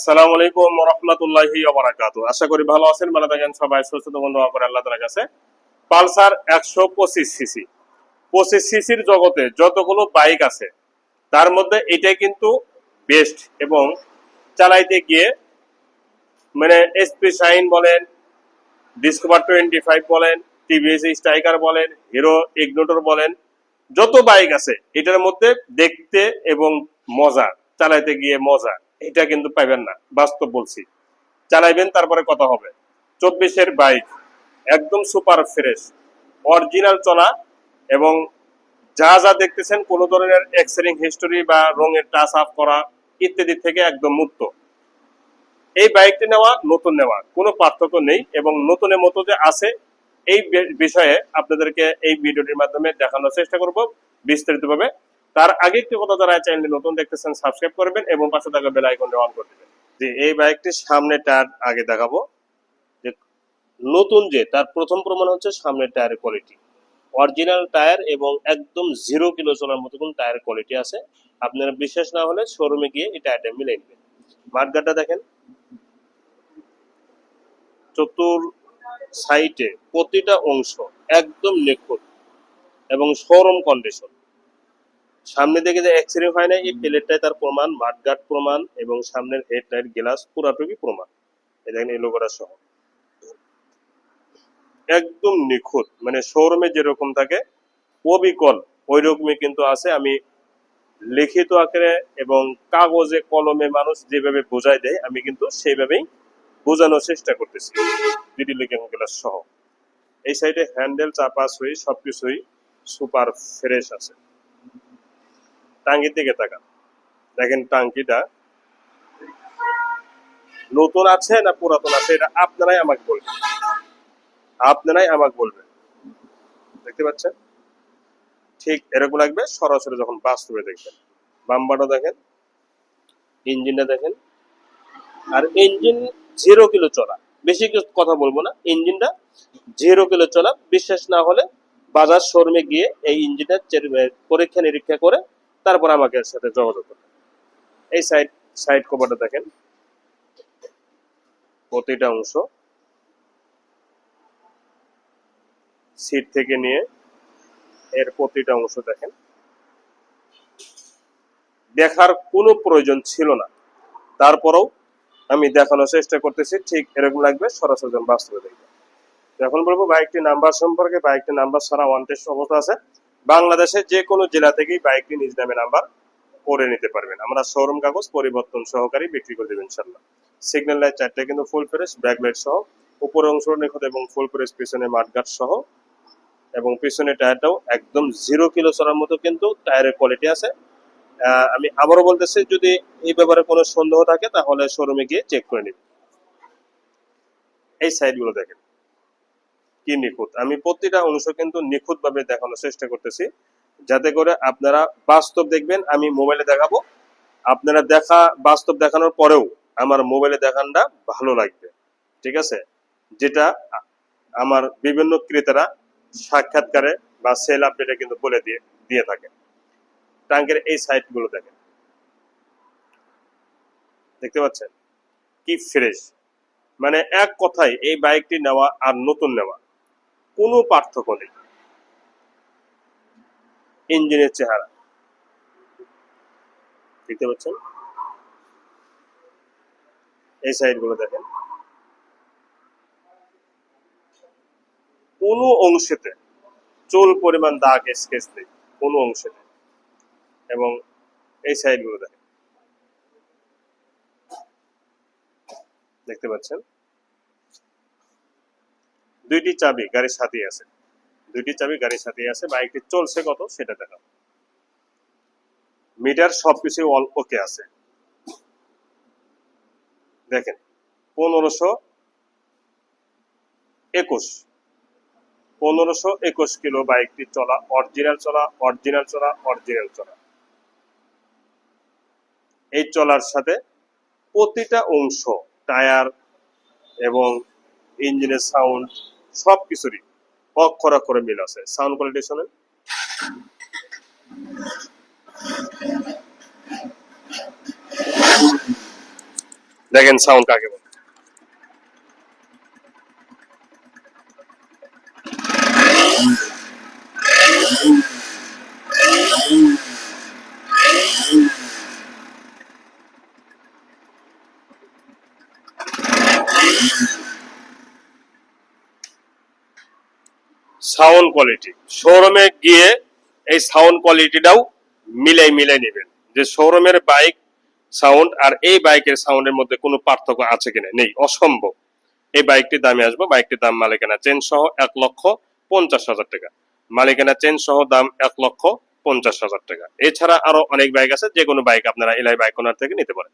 আসসালামু আলাইকুম রহমতুল্লাহি আশা করি ভালো আছেন, ভালো থাকেন সবাই, সুস্থ বন্ধু করে আল্লাহ তালার কাছে। পালসার একশো পঁচিশ সিসি। পঁচিশ সিসির জগতে যতগুলো বাইক আছে, তার মধ্যে এটাই কিন্তু বেস্ট এবং চালাইতে গিয়ে মানে এসপি শাইন বলেন, ডিসকভার টোয়েন্টি ফাইভ বলেন, টিভিএস স্ট্রাইকার বলেন, হিরো ইগনোটর বলেন, যত বাইক আছে, এটার মধ্যে দেখতে এবং মজা, চালাইতে গিয়ে মজা। এটা কিন্তু পাইবেন না, বাস্তব বলছি। চালাইবেন তারপরে কথা হবে। চব্বিশের বাইক, একদম সুপার ফ্রেশ, অরিজিনাল চলা এবং যা যা দেখতেছেন, কোনো ধরনের এক্সেরিং হিস্টোরি বা রঙের টাচ আপ করা ইত্যাদি থেকে একদম মুক্ত। এই বাইকটি নেওয়া, নতুন নেওয়া, কোনো পার্থক্য নেই এবং নতুনের মতো যে আছে, এই বিষয়ে আপনাদেরকে এই ভিডিওটির মাধ্যমে দেখানোর চেষ্টা করব বিস্তারিতভাবে। তার আগে একটি কথা যারা চ্যানেলটি নতুন দেখতেছেন সাবস্ক্রাইব করবেন এবং পাশে থাকা বেল আইকনটি অন করে দিবেন। যে এই বাইকটির সামনে টায়ার আগে দেখাবো। যে নতুন যে, তার প্রথম প্রমাণ হচ্ছে সামনের টায়ারের কোয়ালিটি অরিজিনাল টায়ার এবং একদম জিরো কিলো চলার মতো কোন টায়ার কোয়ালিটি আছে। আপনারা বিশ্বাস না হলে শোরুমে গিয়ে এই টায়ারটা মিলে নেবেন। মাঠগাটটা দেখেন। চতুর সাইটে প্রতিটা অংশ একদম নিখুঁত এবং শোরুম কন্ডিশন সামনে দিকে যে অ্যাক্সিডেন্ট হয় না এই প্লেটটাই তার প্রমাণ মাঠগাট প্রমাণ এবং সামনের হেডলাইট গ্লাস পুরাটুকি প্রমাণ। এই দেখেন এই সহ। একদম নিখুঁত মানে শোরুমে যেরকম থাকে, অবিকল ওই রকমই কিন্তু আছে। আমি লিখিত আকারে এবং কাগজে, কলমে মানুষ যেভাবে বোঝায় দেয়, আমি কিন্তু সেইভাবেই বোঝানোর চেষ্টা করতেছি। দিদি লিখিং গ্লাস সহ। এই সাইডে হ্যান্ডেল চাপা সই সবকিছুই সুপার ফ্রেশ আছে। টাঙ্গির দিকে তাকান। দেখেন টাঙ্কিটা নতুন আছে না পুরাতন আছে, এটা আপনারাই আমাকে বলবেন। আপনারাই আমাকে বলবেন। দেখতে পাচ্ছেন? ঠিক এরকম লাগবে, সরাসরি যখন বাস্তবে দেখবেন। বাম্বাটা দেখেন, ইঞ্জিনটা দেখেন। আর ইঞ্জিন জিরো কিলো চলা। বেশি কিছু কথা বলব না, ইঞ্জিনটা জিরো কিলো চলা। বিশ্বাস না হলে বাজার শোরুমে গিয়ে এই ইঞ্জিনটা পরীক্ষা নিরীক্ষা করে তারপর আমাকে সাথে যোগাযোগ করবেন এই সাইড সাইড কভারটা দেখেন। প্রতিটা অংশ সিট থেকে নিয়ে এর প্রতিটা অংশ দেখেন। দেখার কোনো প্রয়োজন ছিল না। তারপরেও আমি দেখানোর চেষ্টা করতেছি, ঠিক এরকম লাগবে, সরাসরি বাস্তবে দেখবে এখন বলব বাইকটি নাম্বার সম্পর্কে বাইকটি নাম্বার ছাড়া ওয়ান টেস্ট অবস্থা আছে। বাংলাদেশের যে কোনো জেলা থেকেই বাইকটি নিজ নামে নাম্বার করে নিতে পারবেন। আমরা শোরুম কাগজ পরিবর্তন সহকারী বিক্রি করে দেবেন ইনশাল্লাহ সিগন্যাল লাইট চারটে কিন্তু ফুল ফ্রেশ ব্যাক লাইট সহ, উপর অংশ নিখুঁত এবং ফুল ফ্রেশ পিছনে মাঠগাট সহ, এবং পিছনে টায়ারটাও একদম জিরো কিলো চলার মতো কিন্তু টায়ারের কোয়ালিটি আছে। আমি আবারও বলতেছি, যদি এই ব্যাপারে কোনো সন্দেহ থাকে, তাহলে শোরুমে গিয়ে চেক করে নিন। এই সাইডগুলো দেখেন। কি নিখুঁত? আমি প্রতিটা অংশ কিন্তু নিখুঁত ভাবে দেখানোর চেষ্টা করতেছি। যাতে করে আপনারা বাস্তব দেখবেন, আমি মোবাইলে দেখাবো। আপনারা দেখা, বাস্তব দেখানোর পরেও আমার মোবাইলে দেখানটা ভালো লাগবে। ঠিক আছে? যেটা আমার বিভিন্ন ক্রেতারা সাক্ষাৎকারে বা সেল আপডেটে কিন্তু বলে দিয়ে দিয়ে থাকে। ট্যাঙ্কের এই সাইডগুলো দেখেন। দেখতে পাচ্ছেন? কি ফ্রেশ। মানে এক কথায় এই বাইকটি নেওয়া আর নতুন নেওয়া। কোনো পার্থক্য নেই। ইঞ্জিনের চেহারা। দেখতে পাচ্ছেন? এই সাইডগুলো দেখেন। কোনো অংশেতে চোল পরিমাণ দাগ স্কেচ নেই, কোনো অংশেতে এবং এই সাইডগুলো দেখেন। দেখতে পাচ্ছেন? দুইটি চাবি গাড়ির সাথেই আছে। দুইটি চাবি গাড়ির সাথেই আছে বাইকটি চলছে কত সেটা দেখাও। মিটার সবকিছু অল ওকে আছে। দেখেন, পনেরোশো একুশ। পনেরোশো একুশ কিলো বাইকটি চলা অরিজিনাল চলা অরিজিনাল চলা অরিজিনাল চলা। এই চলার সাথে প্রতিটা অংশ, টায়ার এবং ইঞ্জিনের সাউন্ড সব কিছুরই। অক্ষর করে মিল আছে। সাউন্ড কোয়ালিটি শোনেন। দেখেন সাউন্ড কাকে বলে। Sound quality. শোরুমে গিয়ে এই সাউন্ড কোয়ালিটিটাও মিলাই মিলাই নেবেন। যে শোরুমের বাইক সাউন্ড আর এই বাইকের সাউন্ডের মধ্যে কোনো পার্থক্য আছে কিনা? নেই, অসম্ভব। এই বাইকটির দামে আসব, বাইকটির দাম মালিকানা চেন সহ এক লক্ষ পঞ্চাশ হাজার টাকা। মালিকানা চেন সহ দাম এক লক্ষ পঞ্চাশ হাজার টাকা। এছাড়া আরও অনেক বাইক আছে যে কোনো বাইক আপনারা এলাই বাইক ওনার থেকে নিতে পারেন।